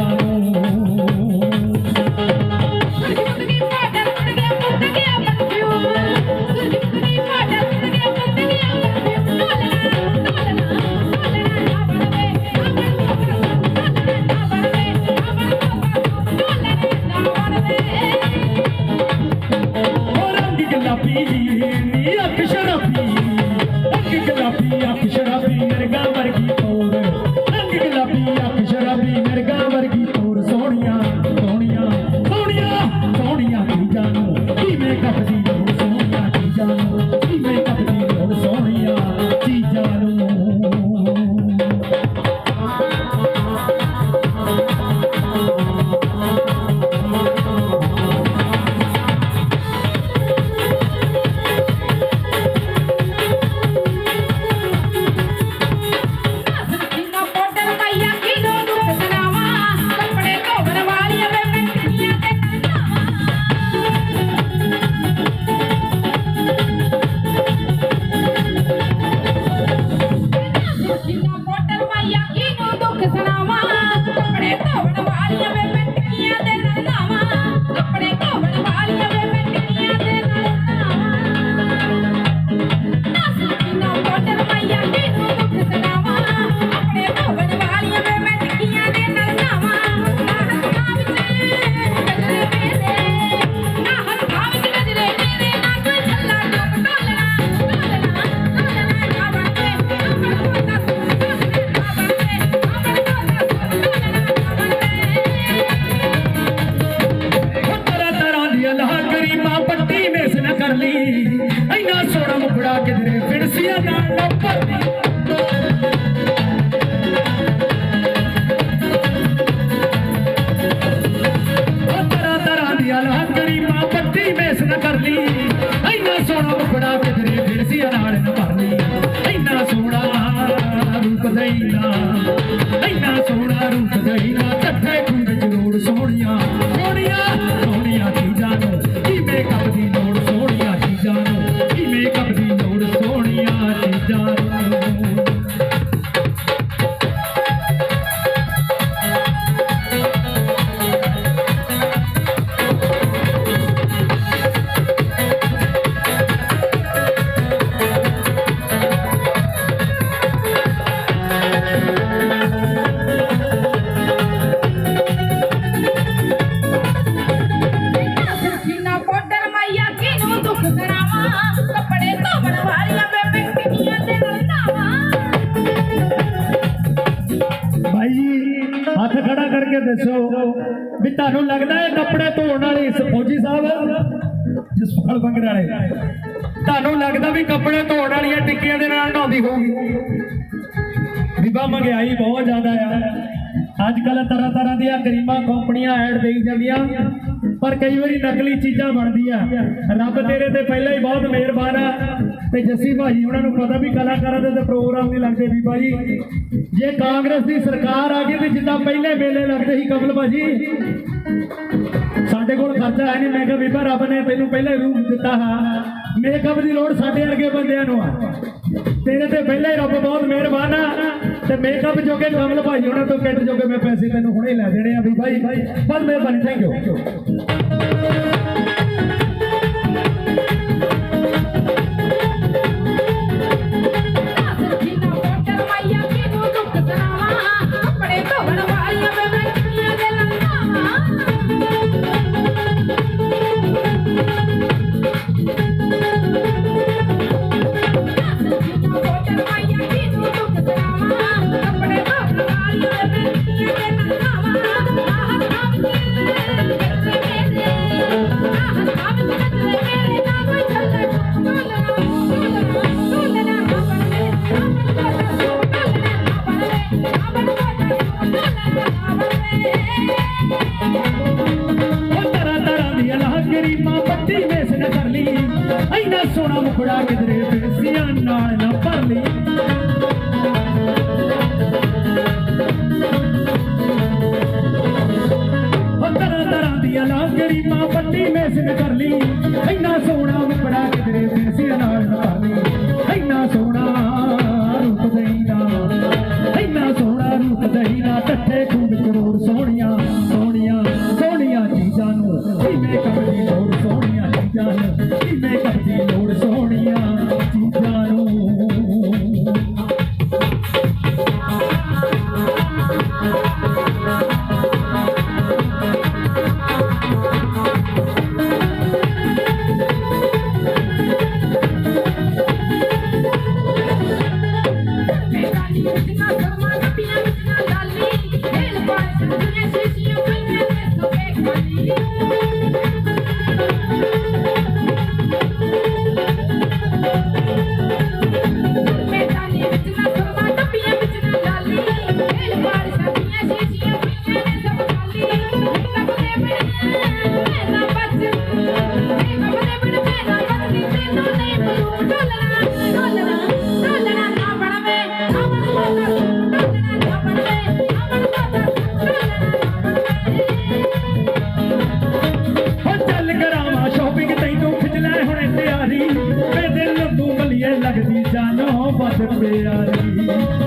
Hare ਨਾ ਕਰਦੀ। ਐਨਾ ਸੋਹਣਾ ਮੁਖੜਾ ਕਿਧਰੇ ਫਿਰਸੀ ਨਾਲ ਨੂੰ ਭਰਨੀ। ਐਨਾ ਸੋਹਣਾ ਰੂਪ ਦਈਦਾ। ਦੱਸੋ ਵੀ ਤੁਹਾਨੂੰ ਲੱਗਦਾ ਹੈ ਕੱਪੜੇ ਧੋਣ ਵਾਲੇ ਇਸ ਫੌਜੀ ਸਾਹਿਬ? ਜਸਪਾਲ ਬੰਗਰ ਵਾਲੇ। ਤੁਹਾਨੂੰ ਲੱਗਦਾ ਵੀ ਕੱਪੜੇ ਧੋਣ ਵਾਲੀਆਂ ਟਿੱਕੀਆਂ ਦੇ ਨਾਲ ਢਾਉਂਦੀ ਹੋਊਗੀ? ਬੀਬਾ ਮਹਿੰਗਾਈ ਬਹੁਤ ਜ਼ਿਆਦਾ ਆ। ਅੱਜ ਕੱਲ ਤਰ੍ਹਾਂ ਤਰ੍ਹਾਂ ਦੀਆਂ ਕਰੀਮਾਂ ਕੰਪਨੀਆਂ ਐਡ ਦੇਈ ਜਾਂਦੀਆਂ, ਪਰ ਕਈ ਵਾਰੀ ਨਕਲੀ ਚੀਜ਼ਾਂ ਬਣਦੀਆਂ। ਰੱਬ ਤੇਰੇ ਤੇ ਪਹਿਲਾਂ ਹੀ ਬਹੁਤ ਮਿਹਰਬਾਨ ਆ। ਤੇ ਜੱਸੀ ਭਾਜੀ ਉਹਨਾਂ ਨੂੰ ਪਤਾ ਵੀ ਕਲਾਕਾਰਾਂ ਦੇ ਤੇ ਪ੍ਰੋਗਰਾਮ ਨਹੀਂ ਲੱਗਦੇ ਵੀ ਭਾਜੀ। ਜੇ ਕਾਂਗਰਸ ਦੀ ਸਰਕਾਰ ਆ ਗਈ ਤੇ ਜਿੱਦਾਂ ਪਹਿਲੇ ਵੇਲੇ ਲੱਗਦੇ ਸੀ ਕਮਲ ਭਾਜੀ, ਸਾਡੇ ਕੋਲ ਖਰਚਾ ਹੈ ਨਹੀਂ। ਮੈਂ ਕਿਹਾ ਬੀਬਾ ਰੱਬ ਨੇ ਤੈਨੂੰ ਪਹਿਲੇ ਰੂਪ ਦਿੱਤਾ ਹੈ। ਮੇਕਅਪ ਦੀ ਲੋੜ ਸਾਡੇ ਵਰਗੇ ਬੰਦਿਆਂ ਨੂੰ ਆ। ਤੇਰੇ ਤੇ ਹੀ ਰੱਬ ਬਹੁਤ ਮਿਹਰਬਾਨ ਆ। ਤੇ ਮੇਕਅਪ ਜੋਗੇ ਕਮਲ ਭਾਈ ਉਹਨਾਂ ਤੋਂ ਕਿੱਟ ਜੋਗੇ ਮੈਂ ਪੈਸੇ ਤੈਨੂੰ ਹੁਣੇ ਲੈ ਦੇਣੇ ਆ ਵੀ ਭਾਈ। ਬਸ ਮੈਂ ਬਣ ਯੂ ಕೂಡ ਵੇ ਦਿਲ